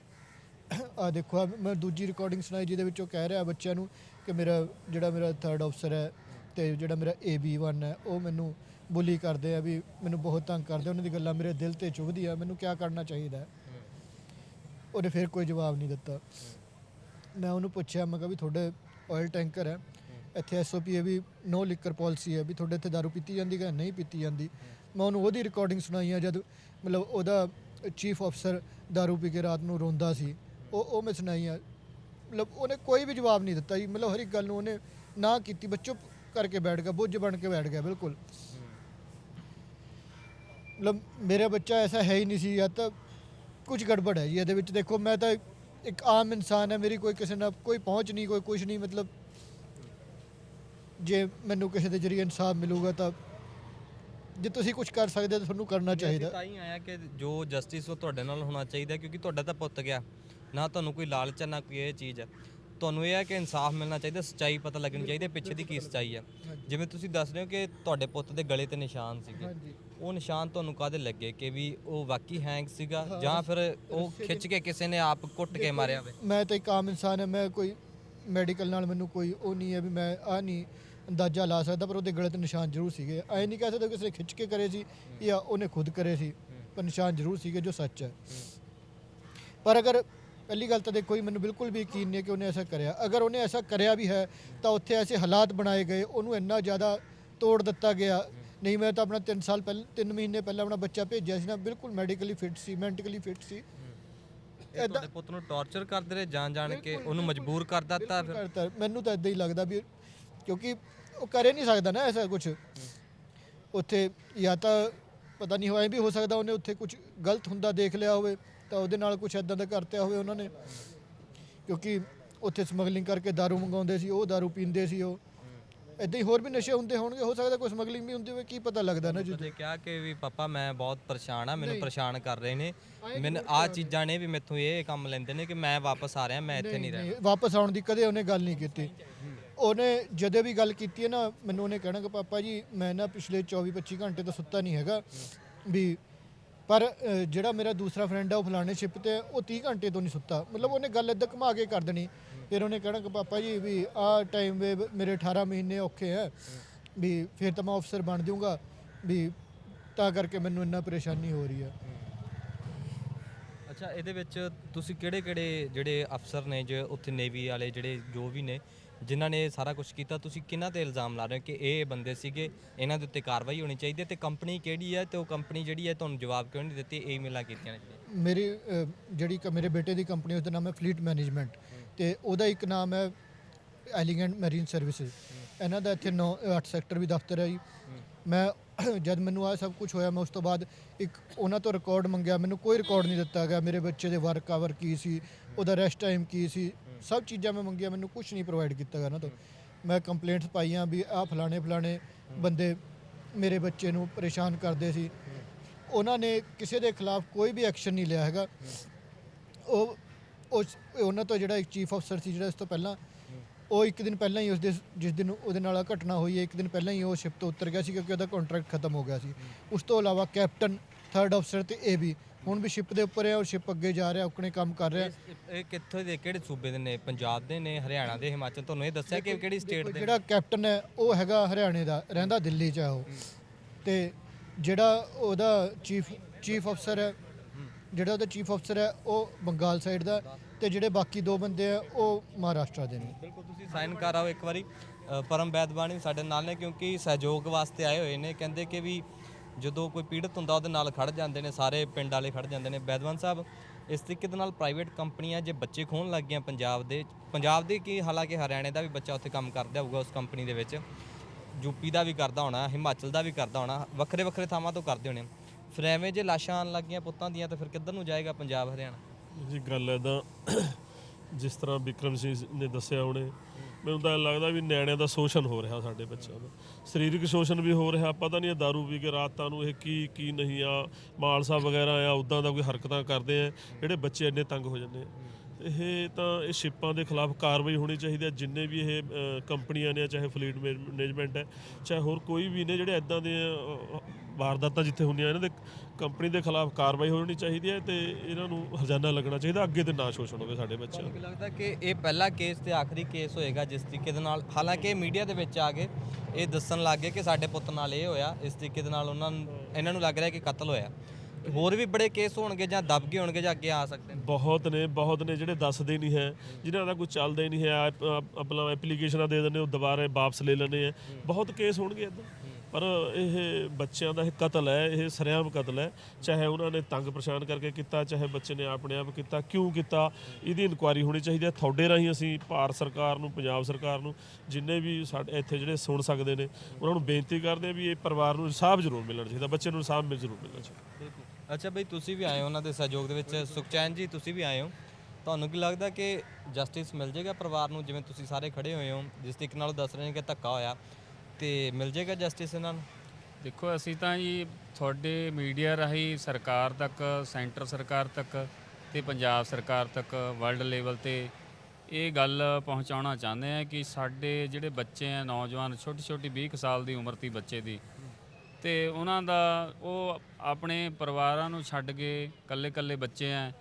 ਆ ਦੇਖੋ ਆਹ ਮੈਂ ਦੂਜੀ ਰਿਕਾਰਡਿੰਗ ਸੁਣਾਈ ਜਿਹਦੇ ਵਿੱਚ ਉਹ ਕਹਿ ਰਿਹਾ ਬੱਚਿਆਂ ਨੂੰ ਕਿ ਮੇਰਾ ਜਿਹੜਾ ਮੇਰਾ ਥਰਡ ਅਫਸਰ ਹੈ ਤੇ ਜਿਹੜਾ ਮੇਰਾ AB1 ਹੈ, ਉਹ ਮੈਨੂੰ ਬੁਲੀ ਕਰਦੇ ਆ ਵੀ ਮੈਨੂੰ ਬਹੁਤ ਤੰਗ ਕਰਦੇ ਉਹਨਾਂ ਦੀ ਗੱਲਾਂ ਮੇਰੇ ਦਿਲ ਤੇ ਚੁਭਦੀਆਂ ਮੈਨੂੰ ਕੀ ਕਰਨਾ ਚਾਹੀਦਾ ਹੈ? ਉਹਨੇ ਫਿਰ ਕੋਈ ਜਵਾਬ ਨਹੀਂ ਦਿੱਤਾ। ਮੈਂ ਉਹਨੂੰ ਪੁੱਛਿਆ, ਮੈਂ ਕਿਹਾ ਵੀ ਤੁਹਾਡੇ ਆਇਲ ਟੈਂਕਰ ਹੈ। ਇੱਥੇ ਐਸਓਪੀ ਹੈ ਵੀ ਨੋ ਲਿਕਰ ਪਾਲਿਸੀ ਹੈ, ਵੀ ਤੁਹਾਡੇ ਇੱਥੇ ਦਾਰੂ ਪੀਤੀ ਜਾਂਦੀ ਕਿ ਨਹੀਂ ਪੀਤੀ ਜਾਂਦੀ? ਮੈਂ ਉਹਨੂੰ ਉਹਦੀ ਰਿਕਾਰਡਿੰਗ ਸੁਣਾਈ ਆ, ਜਦ ਮਤਲਬ ਉਹਦਾ ਚੀਫ ਅਫਸਰ ਦਾਰੂ ਪੀ ਕੇ ਰਾਤ ਨੂੰ ਰੋਂਦਾ ਸੀ, ਉਹ ਉਹ ਮੈਂ ਸੁਣਾਈ ਆ। ਮਤਲਬ ਉਹਨੇ ਕੋਈ ਵੀ ਜਵਾਬ ਨਹੀਂ ਦਿੱਤਾ ਜੀ। ਮਤਲਬ ਹਰ ਇੱਕ ਗੱਲ ਨੂੰ ਉਹਨੇ ਨਾ ਕੀਤੀ ਬੱਚੋ ਕਰਕੇ ਬੈਠ ਗਿਆ ਬੁੱਝ ਬਣ ਕੇ ਬੈਠ ਗਿਆ ਬਿਲਕੁਲ। ਮਤਲਬ ਮੇਰਾ ਬੱਚਾ ਐਸਾ ਹੈ ਹੀ ਨਹੀਂ ਸੀ ਜਾਂ ਤਾਂ ਕੁਝ ਗੜਬੜ ਹੈ ਜੀ ਇਹਦੇ ਵਿੱਚ ਦੇਖੋ ਮੈਂ ਤਾਂ ਇੱਕ ਆਮ ਇਨਸਾਨ ਹੈ ਮੇਰੀ ਕੋਈ ਕਿਸੇ ਨਾਲ ਕੋਈ ਪਹੁੰਚ ਨਹੀਂ ਕੋਈ ਕੁਝ ਨਹੀਂ ਮਤਲਬ ਜੇ ਮੈਨੂੰ ਕਿਸੇ ਦੇ ਜਰੀਏ ਇਨਸਾਫ ਮਿਲੂਗਾ ਤਾਂ ਜੇ ਤੁਸੀਂ ਕੁਝ ਕਰ ਸਕਦੇ ਹੋ ਤਾਂ ਤੁਹਾਨੂੰ ਕਰਨਾ ਚਾਹੀਦਾ। ਤਾਂ ਹੀ ਆਇਆ ਕਿ ਜੋ ਜਸਟਿਸ ਉਹ ਤੁਹਾਡੇ ਨਾਲ ਹੋਣਾ ਚਾਹੀਦਾ ਕਿਉਂਕਿ ਤੁਹਾਡਾ ਤਾਂ ਪੁੱਤ ਗਿਆ ਨਾ ਤੁਹਾਨੂੰ ਕੋਈ ਲਾਲਚ ਹੈ, ਨਾ ਕੋਈ ਇਹ ਚੀਜ਼ ਹੈ। ਤੁਹਾਨੂੰ ਇਹ ਹੈ ਕਿ ਇਨਸਾਫ ਮਿਲਣਾ ਚਾਹੀਦਾ ਸੱਚਾਈ ਪਤਾ ਲੱਗਣੀ ਚਾਹੀਦੀ ਹੈ, ਪਿੱਛੇ ਦੀ ਕੀ ਸੱਚਾਈ ਹੈ ਜਿਵੇਂ ਤੁਸੀਂ ਦੱਸ ਰਹੇ ਹੋ ਕਿ ਤੁਹਾਡੇ ਪੁੱਤ ਦੇ ਗਲੇ ਤੇ ਨਿਸ਼ਾਨ ਸੀਗੇ। ਉਹ ਨਿਸ਼ਾਨ ਤੁਹਾਨੂੰ ਕਾਹਦੇ ਲੱਗੇ? ਕਿ ਵੀ ਉਹ ਵਾਕਈ ਹੈਂਗ ਸੀਗਾ ਜਾਂ ਫਿਰ ਉਹ ਖਿੱਚ ਕੇ ਕਿਸੇ ਨੇ ਆਪ ਕੁੱਟ ਕੇ ਮਾਰਿਆ ਹੋਵੇ? ਮੈਂ ਤਾਂ ਇੱਕ ਆਮ ਇਨਸਾਨ ਹਾਂ ਮੈਂ ਕੋਈ ਮੈਡੀਕਲ ਨਾਲ ਮੈਨੂੰ ਕੋਈ ਉਹ ਨਹੀਂ ਹੈ ਵੀ ਮੈਂ ਆ ਨਹੀਂ ਅੰਦਾਜ਼ਾ ਲਾ ਸਕਦਾ ਪਰ ਉਹਦੇ ਗਲੇ ਤੇ ਨਿਸ਼ਾਨ ਜ਼ਰੂਰ ਸੀਗੇ। ਐ ਨਹੀਂ ਕਹਿ ਸਕਦਾ ਕਿਸੇ ਨੇ ਖਿੱਚ ਕੇ ਕਰੇ ਸੀ ਜਾਂ ਉਹਨੇ ਖੁਦ ਕਰੇ ਸੀ ਪਰ ਨਿਸ਼ਾਨ ਜ਼ਰੂਰ ਸੀਗੇ ਜੋ ਸੱਚ ਹੈ। ਪਰ ਅਗਰ ਪਹਿਲੀ ਗੱਲ ਤਾਂ ਦੇਖੋ ਜੀ ਮੈਨੂੰ ਬਿਲਕੁਲ ਵੀ ਯਕੀਨ ਨਹੀਂ ਕਿ ਉਹਨੇ ਐਸਾ ਕਰਿਆ। ਅਗਰ ਉਹਨੇ ਐਸਾ ਕਰਿਆ ਵੀ ਹੈ ਤਾਂ ਉੱਥੇ ਐਸੇ ਹਾਲਾਤ ਬਣਾਏ ਗਏ ਉਹਨੂੰ ਇੰਨਾ ਜ਼ਿਆਦਾ ਤੋੜ ਦਿੱਤਾ ਗਿਆ। ਨਹੀਂ ਮੈਂ ਤਾਂ ਆਪਣਾ 3 ਸਾਲ ਪਹਿਲਾਂ 3 ਮਹੀਨੇ ਪਹਿਲਾਂ ਆਪਣਾ ਬੱਚਾ ਭੇਜਿਆ ਸੀ ਨਾ ਬਿਲਕੁਲ ਮੈਡੀਕਲੀ ਫਿੱਟ ਸੀ ਮੈਂਟਲੀ ਫਿੱਟ ਸੀ। ਇਹ ਤੁਹਾਡੇ ਪੁੱਤ ਨੂੰ ਟੌਰਚਰ ਕਰਦੇ ਰਹੇ ਜਾਣ ਜਾਣ ਕੇ ਉਹਨੂੰ ਮਜਬੂਰ ਕਰ ਦਿੱਤਾ ਫਿਰ? ਮੈਨੂੰ ਤਾਂ ਇਦਾਂ ਹੀ ਲੱਗਦਾ ਵੀ ਕਿਉਂਕਿ ਉਹ ਕਰੇ ਨਹੀਂ ਸਕਦਾ ਨਾ ਐਸਾ ਕੁਝ ਉੱਥੇ ਜਾਂ ਤਾਂ ਪਤਾ ਨਹੀਂ ਹੋਇਆ ਵੀ ਹੋ ਸਕਦਾ ਉਹਨੇ ਉੱਥੇ ਕੁਝ ਗਲਤ ਹੁੰਦਾ ਦੇਖ ਲਿਆ ਹੋਵੇ। ਤਾਂ ਉਹਦੇ ਨਾਲ ਕੁਝ ਐਦਾਂ ਦਾ ਕਰਤਿਆ ਹੋਵੇ ਉਹਨਾਂ ਨੇ ਕਿਉਂਕਿ ਉੱਥੇ ਸਮਗਲਿੰਗ ਕਰਕੇ दारू ਮੰਗਾਉਂਦੇ ਸੀ ਉਹ दारू ਪੀਂਦੇ ਸੀ ਉਹ ਇਦਾਂ ਹੀ ਹੋਰ ਵੀ ਨਸ਼ੇ ਹੁੰਦੇ ਹੋਣਗੇ ਹੋ ਸਕਦਾ ਕੋਈ ਸਮਗਲਿੰਗ ਵੀ ਹੁੰਦੀ ਹੋਵੇ ਕੀ ਪਤਾ ਲੱਗਦਾ ਨਾ ਜੀ ਉਹਨੇ ਕਿਹਾ ਕਿ ਵੀ ਪਾਪਾ ਮੈਂ ਬਹੁਤ ਪਰੇਸ਼ਾਨ ਆ ਮੈਨੂੰ ਪਰੇਸ਼ਾਨ ਕਰ ਰਹੇ ਨੇ ਮੈਨੂੰ ਆ ਚੀਜ਼ਾਂ ਨੇ ਵੀ ਮੈਥੋਂ ਇਹ ਕੰਮ ਲੈਂਦੇ ਨੇ ਕਿ ਮੈਂ ਵਾਪਸ ਆ ਰਿਹਾ ਮੈਂ ਇੱਥੇ ਨਹੀਂ ਰਹਿਣਾ ਨਹੀਂ, ਵਾਪਸ ਆਉਣ ਦੀ ਕਦੇ ਉਹਨੇ ਗੱਲ ਨਹੀਂ ਕੀਤੀ ਉਹਨੇ ਜਦੋਂ ਵੀ ਗੱਲ ਕੀਤੀ ਹੈ ਨਾ ਮੈਨੂੰ ਉਹਨੇ ਕਹਿਣਾ ਕਿ ਪਾਪਾ ਜੀ ਮੈਂ ਨਾ ਪਿਛਲੇ 24 25 ਘੰਟੇ ਤੋਂ ਸੁੱਤਾ ਨਹੀਂ ਹੈਗਾ ਵੀ ਪਰ ਅ, ਜਿਹੜਾ ਮੇਰਾ ਦੂਸਰਾ ਫਰੈਂਡ ਆ ਉਹ ਫਲਾਣੇ ਸ਼ਿਪ ਤੇ ਹੈ, ਉਹ 30 ਘੰਟੇ ਤੋਂ ਨਹੀਂ ਸੁੱਤਾ। ਮਤਲਬ ਉਹਨੇ ਗੱਲ ਇੱਦਾਂ ਘੁਮਾ ਕੇ ਕਰ ਦੇਣੀ। ਫਿਰ ਉਹਨੇ ਕਹਿਣਾ ਕਿ ਪਾਪਾ ਜੀ ਵੀ ਆਹ ਟਾਈਮ ਵੇ ਮੇਰੇ 18 ਮਹੀਨੇ ਔਖੇ ਹੈ ਵੀ ਫਿਰ ਤਾਂ ਮੈਂ ਅਫਸਰ ਬਣ ਜਾਊਂਗਾ। ਵੀ ਤਾਂ ਕਰਕੇ ਮੈਨੂੰ ਇੰਨਾ ਪਰੇਸ਼ਾਨੀ ਹੋ ਰਹੀ ਹੈ ਅੱਛਾ ਇਹਦੇ ਵਿੱਚ ਤੁਸੀਂ ਕਿਹੜੇ ਕਿਹੜੇ ਜਿਹੜੇ ਅਫਸਰ ਨੇ ਜੋ ਉੱਥੇ ਨੇਵੀ ਵਾਲੇ ਜਿਹੜੇ ਜੋ ਵੀ ਨੇ ਜਿਨ੍ਹਾਂ ਨੇ ਇਹ ਸਾਰਾ ਕੁਝ ਕੀਤਾ ਤੁਸੀਂ ਕਿਹਨਾਂ ਤੇ ਇਲਜ਼ਾਮ ਲਾ ਰਹੇ ਹੋ ਕਿ ਇਹ ਬੰਦੇ ਸੀਗੇ ਇਹਨਾਂ ਦੇ ਉੱਤੇ ਕਾਰਵਾਈ ਹੋਣੀ ਚਾਹੀਦੀ ਹੈ ਤੇ ਕੰਪਨੀ ਕਿਹੜੀ ਹੈ ਤੇ ਉਹ ਕੰਪਨੀ ਜਿਹੜੀ ਹੈ ਤੁਹਾਨੂੰ ਜਵਾਬ ਕਿਉਂ ਨਹੀਂ ਦਿੱਤੀ ਇਹ ਈਮੇਲਾਂ ਕੀਤੀਆਂ ਨੇ ਜਿਹੜੀਆਂ ਮੇਰੀ ਅ, ਜਿਹੜੀ ਕ- ਮੇਰੇ ਬੇਟੇ ਦੀ ਕੰਪਨੀ ਉਹਦਾ ਨਾਮ ਹੈ ਫਲੀਟ ਮੈਨੇਜਮੈਂਟ ਤੇ ਉਹਦਾ ਇੱਕ ਨਾਮ ਹੈ ਐਲੀਗੈਂਟ ਮੈਰੀਨ ਸਰਵਿਸਿਜ਼ ਇਹਨਾਂ ਦਾ ਇੱਥੇ 9 8 ਸੈਕਟਰ ਵੀ ਦਫ਼ਤਰ ਹੈ ਜੀ। ਮੈਂ ਜਦ ਮੈਨੂੰ ਆ ਸਭ ਕੁਝ ਹੋਇਆ ਮੈਂ ਉਸ ਤੋਂ ਬਾਅਦ ਇੱਕ ਉਹਨਾਂ ਤੋਂ ਰਿਕਾਰਡ ਮੰਗਿਆ ਮੈਨੂੰ ਕੋਈ ਰਿਕਾਰਡ ਨਹੀਂ ਦਿੱਤਾ ਗਿਆ। ਮੇਰੇ ਬੱਚੇ ਦੇ ਵਰਕ ਆਵਰ ਕੀ ਸੀ ਉਹਦਾ ਰੈਸਟ ਟਾਈਮ ਕੀ ਸੀ ਸਭ ਚੀਜ਼ਾਂ ਮੈਂ ਮੰਗੀਆਂ, ਮੈਨੂੰ ਕੁਝ ਨਹੀਂ ਪ੍ਰੋਵਾਈਡ ਕੀਤਾ ਗਿਆ ਉਹਨਾਂ ਤੋਂ। ਮੈਂ ਕੰਪਲੇਂਟਸ ਪਾਈਆਂ ਵੀ ਆਹ ਫਲਾਣੇ ਫਲਾਣੇ ਬੰਦੇ ਮੇਰੇ ਬੱਚੇ ਨੂੰ ਪਰੇਸ਼ਾਨ ਕਰਦੇ ਸੀ। ਉਹਨਾਂ ਨੇ ਕਿਸੇ ਦੇ ਖਿਲਾਫ ਕੋਈ ਵੀ ਐਕਸ਼ਨ ਨਹੀਂ ਲਿਆ ਹੈਗਾ। ਉਹ ਉਸ ਉਹਨਾਂ ਤੋਂ ਜਿਹੜਾ ਇੱਕ ਚੀਫ ਅਫਸਰ ਸੀ ਜਿਹੜਾ ਇਸ ਤੋਂ ਪਹਿਲਾਂ, ਉਹ ਇੱਕ ਦਿਨ ਪਹਿਲਾਂ ਹੀ ਉਸ ਦੇ ਜਿਸ ਦਿਨ ਉਹਦੇ ਨਾਲ ਘਟਨਾ ਹੋਈ ਹੈ, ਇੱਕ ਦਿਨ ਪਹਿਲਾਂ ਹੀ ਉਹ ਸ਼ਿਪ ਤੋਂ ਉਤਰ ਗਿਆ ਸੀ ਕਿਉਂਕਿ ਉਹਦਾ ਕੰਟਰੈਕਟ ਖਤਮ ਹੋ ਗਿਆ ਸੀ। ਉਸ ਤੋਂ ਇਲਾਵਾ ਕੈਪਟਨ ਥਰਡ ਅਫਸਰ ਤੇ ਏ ਵੀ। ਹੁਣ ਵੀ ਸ਼ਿਪ ਦੇ ਉੱਪਰ ਹੈ ਔਰ ਸ਼ਿਪ ਅੱਗੇ ਜਾ ਰਿਹਾ ਆਪਣੇ ਕੰਮ ਕਰ ਰਿਹਾ। ਇਹ- ਇਹ ਕਿੱਥੋਂ ਦੇ ਕਿਹੜੇ ਸੂਬੇ ਦੇ ਨੇ? ਪੰਜਾਬ ਦੇ ਨੇ ਹਰਿਆਣਾ ਦੇ ਹਿਮਾਚਲ? ਤੁਹਾਨੂੰ ਇਹ ਦੱਸਿਆ ਕਿ ਕਿਹੜੀ ਸਟੇਟ ਦੇ? ਜਿਹੜਾ ਕੈਪਟਨ ਹੈ ਉਹ ਹੈਗਾ ਹਰਿਆਣੇ ਦਾ ਰਹਿੰਦਾ ਦਿੱਲੀ 'ਚ ਹੈ ਉਹ। ਤੇ ਜਿਹੜਾ ਉਹਦਾ ਚੀਫ ਚੀਫ ਅਫਸਰ ਹੈ ਜਿਹੜਾ ਉਹਦਾ ਚੀਫ ਅਫਸਰ ਹੈ ਉਹ ਬੰਗਾਲ ਸਾਈਡ ਦਾ ਤੇ ਜਿਹੜੇ ਬਾਕੀ ਦੋ ਬੰਦੇ ਆ ਉਹ ਮਹਾਰਾਸ਼ਟਰ ਦੇ ਨੇ। ਬਿਲਕੁਲ ਤੁਸੀਂ ਸਾਈਨ ਕਰ ਆਓ ਇੱਕ ਵਾਰੀ। ਅ, ਪਰਮ ਬੈਦਬਾਣੀ ਸਾਡੇ ਨਾਲ ਨੇ ਕਿਉਂਕਿ ਸਹਿਯੋਗ ਵਾਸਤੇ ਆਏ ਹੋਏ ਨੇ। ਕਹਿੰਦੇ ਕਿ ਵੀ ਜਦੋਂ ਕੋਈ ਪੀੜਤ ਹੁੰਦਾ ਉਹਦੇ ਨਾਲ ਖੜ ਜਾਂਦੇ ਨੇ, ਸਾਰੇ ਪਿੰਡ ਵਾਲੇ ਖੜ ਜਾਂਦੇ ਨੇ। ਬੈਦਵਾਨ ਸਾਹਿਬ, ਇਸ ਤਰੀਕੇ ਦੇ ਨਾਲ ਪ੍ਰਾਈਵੇਟ ਕੰਪਨੀਆਂ ਜੇ ਬੱਚੇ ਖੋਣ ਲੱਗ ਗਈਆਂ ਪੰਜਾਬ ਦੇ ਪੰਜਾਬ ਦੇ ਕੀ ਹਾਲਾਂਕਿ ਹਰਿਆਣੇ ਦਾ ਵੀ ਬੱਚਾ ਉੱਥੇ ਕੰਮ ਕਰਦਾ ਹੋਊਗਾ ਉਸ ਕੰਪਨੀ ਦੇ ਵਿੱਚ। ਯੂਪੀ ਦਾ ਵੀ ਕਰਦਾ ਹੋਣਾ, ਹਿਮਾਚਲ ਦਾ ਵੀ ਕਰਦਾ ਹੋਣਾ, ਵੱਖਰੇ ਵੱਖਰੇ ਥਾਵਾਂ ਤੋਂ ਕਰਦੇ ਹੋਣੇ। ਫਿਰ ਐਵੇਂ ਜੇ ਲਾਸ਼ਾਂ ਆਉਣ ਲੱਗ ਗਈਆਂ ਪੁੱਤਾਂ ਦੀਆਂ, ਤਾਂ ਫਿਰ ਕਿੱਧਰ ਨੂੰ ਜਾਏਗਾ ਪੰਜਾਬ, ਹਰਿਆਣਾ? ਜੀ, ਗੱਲ ਐਦਾਂ ਜਿਸ ਤਰ੍ਹਾਂ ਵਿਕਰਮ ਸਿੰਘ ਨੇ ਦੱਸਿਆ ਉਹਨੇ ਮੈਨੂੰ ਤਾਂ ਲੱਗਦਾ ਵੀ ਨਿਆਣਿਆਂ ਦਾ ਸ਼ੋਸ਼ਣ ਹੋ ਰਿਹਾ ਸਾਡੇ ਬੱਚਿਆਂ ਦਾ। ਸਰੀਰਕ ਸ਼ੋਸ਼ਣ ਵੀ ਹੋ ਰਿਹਾ ਪਤਾ ਨਹੀਂ ਇਹ दारू ਪੀ ਕੇ ਰਾਤਾਂ ਨੂੰ ਇਹ ਕੀ ਕੀ ਨਹੀਂ ਆ ਮਾਲਸਾ ਵਗੈਰਾ ਆ ਉਦਾਂ ਦਾ ਕੋਈ ਹਰਕਤਾਂ ਕਰਦੇ ਆ ਜਿਹੜੇ ਬੱਚੇ ਇੰਨੇ ਤੰਗ ਹੋ ਜਾਂਦੇ ਆ। ਇਹ ਤਾਂ ਇਹ ਸ਼ਿਪਾਂ ਦੇ ਖਿਲਾਫ ਕਾਰਵਾਈ ਹੋਣੀ ਚਾਹੀਦੀ ਹੈ ਜਿੰਨੇ ਵੀ ਇਹ ਅ, ਕੰਪਨੀਆਂ ਨੇ ਚਾਹੇ ਫਲੀਟ ਮੈਨੇਜਮੈਂਟ ਹੈ ਚਾਹੇ ਹੋਰ ਕੋਈ ਵੀ ਨੇ ਜਿਹੜੇ ਐਦਾਂ ਦੇ ਅ, ਵਾਰਦਾਤਾਂ ਜਿੱਥੇ ਹੁੰਦੀਆਂ ਇਹਨਾਂ ਦੇ ਕੰਪਨੀ ਦੇ ਖਿਲਾਫ ਕਾਰਵਾਈ ਹੋਣੀ ਚਾਹੀਦੀ ਹੈ ਤੇ ਇਹਨਾਂ ਨੂੰ ਹਰਜਾਨਾ ਲੱਗਣਾ ਚਾਹੀਦਾ ਅੱਗੇ ਤੇ ਨਾ ਸ਼ੋਸ਼ਣ ਹੋਵੇ ਸਾਡੇ ਬੱਚਿਆਂ ਮੈਨੂੰ ਲੱਗਦਾ ਕਿ ਇਹ ਪਹਿਲਾ ਕੇਸ ਤੇ ਆਖਰੀ ਕੇਸ ਹੋਏਗਾ ਜਿਸ ਤਰੀਕੇ ਦੇ ਨਾਲ ਹਾਲਾਂਕਿ ਮੀਡੀਆ ਦੇ ਵਿੱਚ ਆ ਗਏ ਇਹ ਦੱਸਣ ਲੱਗ ਗਏ ਕਿ ਸਾਡੇ ਪੁੱਤ ਨਾਲ ਇਹ ਹੋਇਆ ਇਸ ਤਰੀਕੇ ਦੇ ਨਾਲ ਉਹਨਾਂ ਨੂੰ ਇਹਨਾਂ ਨੂੰ ਲੱਗ ਰਿਹਾ ਕਿ ਕਤਲ ਹੋਇਆ। ਹੋਰ ਵੀ ਬੜੇ ਕੇਸ ਹੋਣਗੇ ਜਾਂ ਦਬ ਗਏ ਹੋਣਗੇ ਜਾਂ ਅੱਗੇ ਆ ਸਕਦੇ ਨੇ? ਬਹੁਤ ਨੇ ਬਹੁਤ ਨੇ ਜਿਹੜੇ ਦੱਸਦੇ ਨਹੀਂ ਹੈ ਜਿਨ੍ਹਾਂ ਦਾ ਕੋਈ ਚੱਲਦਾ ਹੀ ਨਹੀਂ ਹੈ ਆਪਣਾ ਐਪਲੀਕੇਸ਼ਨਾਂ ਦੇ ਦਿੰਦੇ ਉਹ ਦੁਬਾਰਾ ਵਾਪਸ ਲੈ ਲੈਂਦੇ ਆ ਬਹੁਤ ਕੇਸ ਹੋਣਗੇ ਇਦਾਂ। ਪਰ ਇਹ ਬੱਚਿਆਂ ਦਾ ਇਹ ਕਤਲ ਹੈ, ਇਹ ਸਰਿਆਮ ਕਤਲ ਹੈ। ਚਾਹੇ ਉਹਨਾਂ ਨੇ ਤੰਗ ਪਰੇਸ਼ਾਨ ਕਰਕੇ ਕੀਤਾ, ਚਾਹੇ ਬੱਚੇ ਨੇ ਆਪਣੇ ਆਪ ਕੀਤਾ, ਕਿਉਂ ਕੀਤਾ, ਇਹਦੀ ਇਨਕੁਆਇਰੀ ਹੋਣੀ ਚਾਹੀਦੀ ਹੈ। ਤੁਹਾਡੇ ਰਾਹੀਂ ਅਸੀਂ ਭਾਰਤ ਸਰਕਾਰ ਨੂੰ, ਪੰਜਾਬ ਸਰਕਾਰ ਨੂੰ ਜਿੰਨੇ ਵੀ ਸਾਡੇ ਇੱਥੇ ਜਿਹੜੇ ਸੁਣ ਸਕਦੇ ਨੇ, ਉਹਨਾਂ ਨੂੰ ਬੇਨਤੀ ਕਰਦੇ ਆ ਵੀ ਇਹ ਪਰਿਵਾਰ ਨੂੰ ਇਨਸਾਫ ਜ਼ਰੂਰ ਮਿਲਣਾ ਚਾਹੀਦਾ ਬੱਚੇ ਨੂੰ ਇਨਸਾਫ ਮਿਲ ਜ਼ਰੂਰ ਮਿਲਣਾ ਚਾਹੀਦਾ। ਬਿਲਕੁਲ। ਅੱਛਾ ਬਈ, ਤੁਸੀਂ ਵੀ ਆਏ ਹੋ ਉਹਨਾਂ ਦੇ ਸਹਿਯੋਗ ਦੇ ਵਿੱਚ। ਸੁਖਚੈਨ ਜੀ, ਤੁਸੀਂ ਵੀ ਆਏ ਹੋ। ਤੁਹਾਨੂੰ ਕੀ ਲੱਗਦਾ ਕਿ ਜਸਟਿਸ ਮਿਲ ਜਾਏਗਾ ਪਰਿਵਾਰ ਨੂੰ, ਜਿਵੇਂ ਤੁਸੀਂ ਸਾਰੇ ਖੜੇ ਹੋਏ ਹੋ, ਜਿਸ ਤਰੀਕੇ ਨਾਲ ਦੱਸ ਰਹੇ ਨੇ ਕਿ ਧੱਕਾ ਹੋਇਆ? ਤੇ ਮਿਲ ਜਾਏਗਾ ਜਸਟਿਸ ਇਹਨਾਂ ਨੂੰ? ਦੇਖੋ, ਅਸੀਂ ਤਾਂ ਜੀ ਤੁਹਾਡੇ ਮੀਡੀਆ ਰਾਹੀਂ ਸਰਕਾਰ ਤੱਕ, ਸੈਂਟਰ ਸਰਕਾਰ ਤੱਕ ਤੇ ਪੰਜਾਬ ਸਰਕਾਰ ਤੱਕ ਵਰਲਡ ਲੈਵਲ ਤੇ ਇਹ ਗੱਲ ਪਹੁੰਚਾਉਣਾ ਚਾਹੁੰਦੇ ਆ ਕਿ ਸਾਡੇ ਜਿਹੜੇ ਬੱਚੇ ਆ, ਨੌਜਵਾਨ ਛੋਟੀ ਛੋਟੀ 20 ਕੁ ਸਾਲ ਦੀ ਉਮਰ ਦੀ ਬੱਚੇ ਦੀ, ਤੇ ਉਹਨਾਂ ਦਾ ਉਹ ਆਪਣੇ ਪਰਿਵਾਰਾਂ ਨੂੰ ਛੱਡ ਕੇ ਇਕੱਲੇ ਇਕੱਲੇ ਬੱਚੇ ਆ,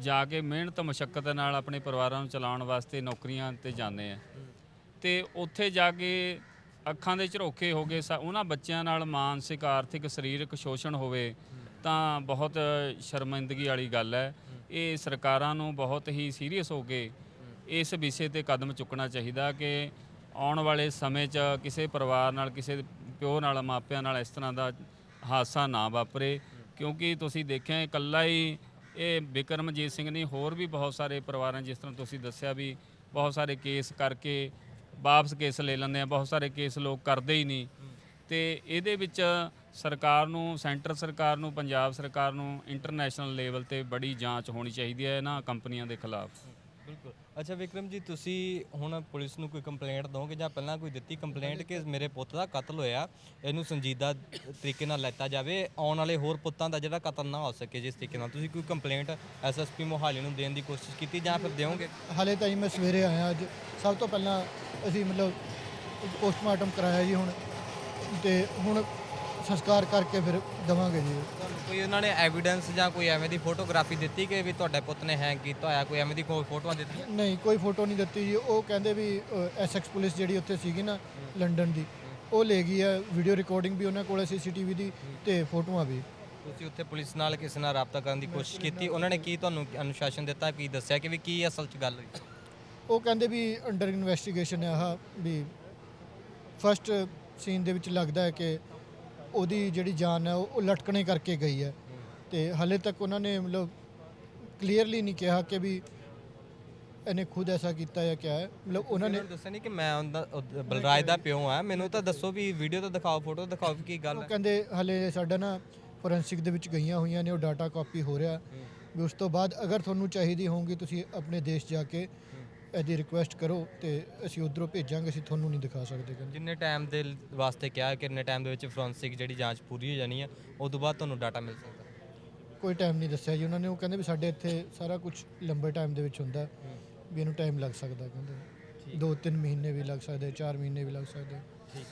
ਜਾ ਕੇ ਮਿਹਨਤ ਮੁਸ਼ਕਲ ਨਾਲ ਆਪਣੇ ਪਰਿਵਾਰਾਂ ਨੂੰ ਚਲਾਉਣ ਵਾਸਤੇ ਨੌਕਰੀਆਂ ਤੇ ਜਾਂਦੇ ਆ। ਤੇ ਉੱਥੇ ਜਾ ਕੇ ਅੱਖਾਂ ਦੇ ਝਰੋਖੇ ਹੋ ਗਏ ਸਾ- ਉਹਨਾਂ ਬੱਚਿਆਂ ਨਾਲ ਮਾਨਸਿਕ, ਆਰਥਿਕ, ਸਰੀਰਕ ਸ਼ੋਸ਼ਣ ਹੋਵੇ ਤਾਂ ਬਹੁਤ ਸ਼ਰਮਿੰਦਗੀ ਵਾਲੀ ਗੱਲ ਹੈ। ਇਹ ਸਰਕਾਰਾਂ ਨੂੰ ਬਹੁਤ ਹੀ ਸੀਰੀਅਸ ਹੋ ਕੇ ਇਸ ਵਿਸ਼ੇ ਤੇ ਕਦਮ ਚੁੱਕਣਾ ਚਾਹੀਦਾ ਕਿ ਆਉਣ ਵਾਲੇ ਸਮੇਂ 'ਚ ਕਿਸੇ ਪਰਿਵਾਰ ਨਾਲ, ਕਿਸੇ ਪਿਓ ਨਾਲ, ਮਾਪਿਆਂ ਨਾਲ ਇਸ ਤਰ੍ਹਾਂ ਦਾ ਹਾਦਸਾ ਨਾ ਵਾਪਰੇ। ਕਿਉਂਕਿ ਤੁਸੀਂ ਦੇਖਿਆ, ਇਕੱਲਾ ਹੀ ਇਹ ਬਿਕਰਮਜੀਤ ਸਿੰਘ ਨਹੀਂ, ਹੋਰ ਵੀ ਬਹੁਤ ਸਾਰੇ ਪਰਿਵਾਰਾਂ ਜਿਸ ਤਰ੍ਹਾਂ ਤੁਸੀਂ ਦੱਸਿਆ ਵੀ ਬਹੁਤ ਸਾਰੇ ਕੇਸ ਕਰਕੇ ਵਾਪਸ ਕੇਸ ਲੈ ਲੈਂਦੇ ਆ, ਬਹੁਤ ਸਾਰੇ ਕੇਸ ਲੋਕ ਕਰਦੇ ਹੀ ਨਹੀਂ। ਤੇ ਇਹਦੇ ਵਿੱਚ ਸਰਕਾਰ ਨੂੰ, ਸੈਂਟਰ ਸਰਕਾਰ ਨੂੰ, ਪੰਜਾਬ ਸਰਕਾਰ ਨੂੰ ਇੰਟਰਨੈਸ਼ਨਲ ਲੈਵਲ ਤੇ ਬੜੀ ਜਾਂਚ ਹੋਣੀ ਚਾਹੀਦੀ ਹੈ ਇਹਨਾਂ ਕੰਪਨੀਆਂ ਦੇ ਖਿਲਾਫ। ਬਿਲਕੁਲ। ਅੱਛਾ, ਵਿਕਰਮ ਜੀ, ਤੁਸੀਂ ਹੁਣ ਪੁਲਿਸ ਨੂੰ ਕੋਈ ਕੰਪਲੇਂਟ ਦੋਗੇ ਜਾਂ ਪਹਿਲਾਂ ਕੋਈ ਦਿੱਤੀ ਕੰਪਲੇਂਟ ਕਿ ਮੇਰੇ ਪੁੱਤ ਦਾ ਕਤਲ ਹੋਇਆ, ਇਹਨੂੰ ਸੰਜੀਦਾ ਤਰੀਕੇ ਨਾਲ ਲੈਤਾ ਜਾਵੇ, ਆਉਣ ਵਾਲੇ ਹੋਰ ਪੁੱਤਾਂ ਦਾ ਜਿਹੜਾ ਕਤਲ ਨਾ ਹੋ ਸਕੇ ਜਿਸ ਤਰੀਕੇ ਨਾਲ? ਤੁਸੀਂ ਕੋਈ ਕੰਪਲੇਂਟ ਐਸਐਸਪੀ ਮੋਹਾਲੀ ਨੂੰ ਦੇਣ ਦੀ ਕੋਸ਼ਿਸ਼ ਕੀਤੀ ਜਾਂ ਫਿਰ ਦਿਓਗੇ? ਹਾਲੇ ਤਾਂ ਜੀ ਮੈਂ ਸਵੇਰੇ ਆਇਆ ਅੱਜ। ਸਭ ਤੋਂ ਪਹਿਲਾਂ ਅਸੀਂ ਮਤਲਬ ਪੋਸਟਮਾਰਟਮ ਕਰਾਇਆ ਜੀ ਹੁਣ। ਤੇ ਹੁਣ ਸੰਸਕਾਰ ਕਰਕੇ ਫਿਰ ਦਵਾਂਗੇ ਜੀ। ਤੁਹਾਨੂੰ ਕੋਈ ਉਹਨਾਂ ਨੇ ਐਵੀਡੈਂਸ ਜਾਂ ਕੋਈ ਐਵੇਂ ਦੀ ਫੋਟੋਗ੍ਰਾਫੀ ਦਿੱਤੀ ਕਿ ਵੀ ਤੁਹਾਡੇ ਪੁੱਤ ਨੇ ਹੈਂਗ ਕੀਤਾ ਹੋਇਆ ਕੋਈ ਐਵੇਂ ਦੀ ਕੋਈ ਫੋਟੋਆਂ ਦਿੱਤੀਆਂ? ਨਹੀਂ ਕੋਈ ਫੋਟੋ ਨਹੀਂ ਦਿੱਤੀ ਜੀ। ਉਹ ਕਹਿੰਦੇ ਵੀ ਐਸਐਕਸ ਪੁਲਿਸ ਜਿਹੜੀ ਉੱਥੇ ਸੀਗੀ ਨਾ ਲੰਡਨ ਦੀ ਉਹ ਲੈ ਗਈ ਹੈ। ਵੀਡੀਓ ਰਿਕਾਰਡਿੰਗ ਵੀ ਉਹਨਾਂ ਕੋਲ ਸੀਸੀਟੀਵੀ ਦੀ ਤੇ ਫੋਟੋਆਂ ਵੀ। ਤੁਸੀਂ ਉੱਥੇ ਪੁਲਿਸ ਨਾਲ ਕਿਸੇ ਨਾਲ ਰਾਬਤਾ ਕਰਨ ਦੀ ਕੋਸ਼ਿਸ਼ ਕੀਤੀ? ਉਹਨਾਂ ਨੇ ਕੀ ਤੁਹਾਨੂੰ ਅਨੁਸ਼ਾਸਨ ਦਿੱਤਾ ਕੀ ਦੱਸਿਆ ਕਿ ਵੀ ਕੀ ਅਸਲ 'ਚ ਗੱਲ ਹੋਈ? ਉਹ ਕਹਿੰਦੇ ਵੀ ਅੰਡਰ ਇਨਵੈਸਟੀਗੇਸ਼ਨ ਹੈ ਆਹ ਵੀ ਫਸਟ ਸੀਨ ਦੇ ਵਿੱਚ ਲੱਗਦਾ ਹੈ ਕਿ ਉਹਦੀ ਜਿਹੜੀ ਜਾਨ ਹੈ ਉਹ ਲਟਕਣੇ ਕਰਕੇ ਗਈ ਹੈ। ਤੇ ਹਲੇ ਤੱਕ ਉਹਨਾਂ ਨੇ ਮਤਲਬ ਕਲੀਅਰਲੀ ਨਹੀਂ ਕਿਹਾ ਕਿ ਵੀ ਇਹਨੇ ਖੁਦ ਐਸਾ ਕੀਤਾ ਜਾਂ ਕਿਆ ਹੈ। ਮਤਲਬ ਉਹਨਾਂ ਨੇ ਦੱਸਿਆ ਨਹੀਂ ਕਿ ਮੈਂ ਉਹਦਾ ਉਹ ਬਲਰਾਜ ਦਾ ਪਿਓ ਆ ਮੈਨੂੰ ਤਾਂ ਦੱਸੋ ਵੀ ਵੀਡੀਓ ਤਾਂ ਦਿਖਾਓ ਫੋਟੋ ਦਿਖਾਓ ਵੀ ਕੀ ਗੱਲ ਉਹ ਹੈ। ਕਹਿੰਦੇ ਹਲੇ ਸਾਡਾ ਨਾ ਫੋਰੈਂਸਿਕ ਦੇ ਵਿੱਚ ਗਈਆਂ ਹੋਈਆਂ ਨੇ ਉਹ ਡਾਟਾ ਕਾਪੀ ਹੋ ਰਿਹਾ। ਵੀ ਉਸ ਤੋਂ ਬਾਅਦ ਅਗਰ ਤੁਹਾਨੂੰ ਚਾਹੀਦੀ ਹੋਊਗੀ ਤੁਸੀਂ ਆਪਣੇ ਦੇਸ਼ ਜਾ ਕੇ ਇਹਦੀ ਰਿਕੁਐਸਟ ਕਰੋ ਤੇ ਅਸੀਂ ਉਧਰੋਂ ਭੇਜਾਂਗੇ ਅਸੀਂ ਤੁਹਾਨੂੰ ਨਹੀਂ ਦਿਖਾ ਸਕਦੇ ਕਹਿੰਦੇ। ਜਿੰਨੇ ਟਾਈਮ ਦੇ ਵਾਸਤੇ ਕਿਹਾ ਕਿ ਇੰਨੇ ਟਾਈਮ ਦੇ ਵਿੱਚ ਫੋਰੈਂਸਿਕ ਜਿਹੜੀ ਜਾਂਚ ਪੂਰੀ ਹੋ ਜਾਣੀ ਆ ਉਸ ਤੋਂ ਬਾਅਦ ਤੁਹਾਨੂੰ ਡਾਟਾ ਮਿਲ ਸਕਦਾ। ਕੋਈ ਟਾਈਮ ਨਹੀਂ ਦੱਸਿਆ ਜੀ ਉਹਨਾਂ ਨੇ ਉਹ ਕਹਿੰਦੇ ਵੀ ਸਾਡੇ ਇੱਥੇ ਸਾਰਾ ਕੁਝ ਲੰਬੇ ਟਾਈਮ ਦੇ ਵਿੱਚ ਹੁੰਦਾ ਵੀ ਇਹਨੂੰ ਟਾਈਮ ਲੱਗ ਸਕਦਾ ਕਹਿੰਦੇ। ਦੋ ਤਿੰਨ ਮਹੀਨੇ ਵੀ ਲੱਗ ਸਕਦੇ ਚਾਰ ਮਹੀਨੇ ਵੀ ਲੱਗ ਸਕਦੇ। ਠੀਕ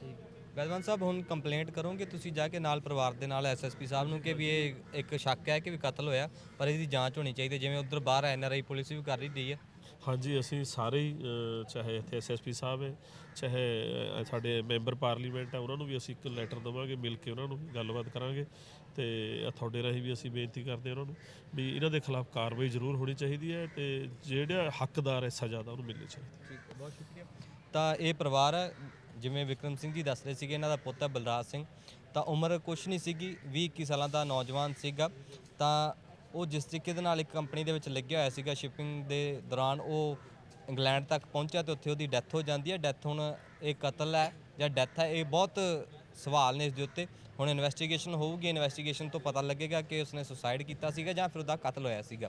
ਠੀਕ। ਬਲਵੰਤ ਸਾਹਿਬ ਹੁਣ ਕੰਪਲੇਂਟ ਕਰੋਗੇ ਤੁਸੀਂ ਜਾ ਕੇ ਨਾਲ ਪਰਿਵਾਰ ਦੇ ਨਾਲ ਐਸਐਸਪੀ ਸਾਹਿਬ ਨੂੰ ਕਿ ਵੀ ਇਹ ਇੱਕ ਸ਼ੱਕ ਹੈ ਕਿ ਵੀ ਕਤਲ ਹੋਇਆ ਪਰ ਇਹਦੀ ਜਾਂਚ ਹੋਣੀ ਚਾਹੀਦੀ ਜਿਵੇਂ ਉਧਰ ਬਾਹਰ ਐਨਆਰਆਈ ਪੁਲਿਸ ਵੀ ਕਰ ਰਹੀ ਹੈ। ਹਾਂਜੀ ਅਸੀਂ ਸਾਰੇ ਹੀ ਅ, ਚਾਹੇ ਇੱਥੇ ਐਸਐਸਪੀ ਸਾਹਿਬ ਹੈ ਚਾਹੇ ਅ, ਸਾਡੇ ਮੈਂਬਰ ਪਾਰਲੀਮੈਂਟ ਹੈ ਉਹਨਾਂ ਨੂੰ ਵੀ ਅਸੀਂ ਇੱਕ ਲੈਟਰ ਦੇਵਾਂਗੇ ਮਿਲ ਕੇ ਉਹਨਾਂ ਨੂੰ ਵੀ ਗੱਲਬਾਤ ਕਰਾਂਗੇ ਤੇ ਅ, ਤੁਹਾਡੇ ਰਾਹੀਂ ਵੀ ਅਸੀਂ ਬੇਨਤੀ ਕਰਦੇ ਹਾਂ ਉਹਨਾਂ ਨੂੰ ਵੀ ਇਹਨਾਂ ਦੇ ਖਿਲਾਫ ਕਾਰਵਾਈ ਜ਼ਰੂਰ ਹੋਣੀ ਚਾਹੀਦੀ ਹੈ ਤੇ ਜਿਹੜਾ ਹੱਕਦਾਰ ਹੈ ਸਜ਼ਾ ਦਾ ਉਹਨੂੰ ਮਿਲਣੀ ਚਾਹੀਦੀ ਹੈ। ਠੀਕ ਬਹੁਤ ਸ਼ੁਕਰੀਆ। ਤਾਂ ਇਹ ਪਰਿਵਾਰ ਹੈ, ਜਿਵੇਂ ਵਿਕਰਮ ਸਿੰਘ ਜੀ ਦੱਸ ਰਹੇ ਸੀਗੇ ਇਹਨਾਂ ਦਾ ਪੁੱਤ ਹੈ ਬਲਰਾਜ ਸਿੰਘ। ਤਾਂ ਉਮਰ ਕੁਛ ਨਹੀਂ ਸੀਗੀ 20 21 ਸਾਲਾਂ ਦਾ ਨੌਜਵਾਨ ਸੀਗਾ। ਤਾਂ ਉਹ ਜਿਸ ਤਰੀਕੇ ਦੇ ਨਾਲ ਇੱਕ ਕੰਪਨੀ ਦੇ ਵਿੱਚ ਲੱਗਿਆ ਹੋਇਆ ਸੀਗਾ ਸ਼ਿਪਿੰਗ ਦੇ ਦੌਰਾਨ, ਉਹ ਇੰਗਲੈਂਡ ਤੱਕ ਪਹੁੰਚਿਆ ਤੇ ਉੱਥੇ ਉਹਦੀ ਡੈਥ ਹੋ ਜਾਂਦੀ ਹੈ। ਡੈਥ ਹੁਣ ਇਹ ਕਤਲ ਹੈ, ਜਾਂ ਡੈਥ ਹੈ, ਇਹ ਬਹੁਤ ਸਵਾਲ ਨੇ ਇਸ ਦੇ ਉੱਤੇ। ਹੁਣ ਇਨਵੈਸਟੀਗੇਸ਼ਨ ਹੋਊਗੀ ਇਨਵੈਸਟੀਗੇਸ਼ਨ ਤੋਂ ਪਤਾ ਲੱਗੇਗਾ ਕਿ ਉਸਨੇ ਸੁਸਾਈਡ ਕੀਤਾ ਸੀਗਾ ਜਾਂ ਫਿਰ ਉਹਦਾ ਕਤਲ ਹੋਇਆ ਸੀਗਾ।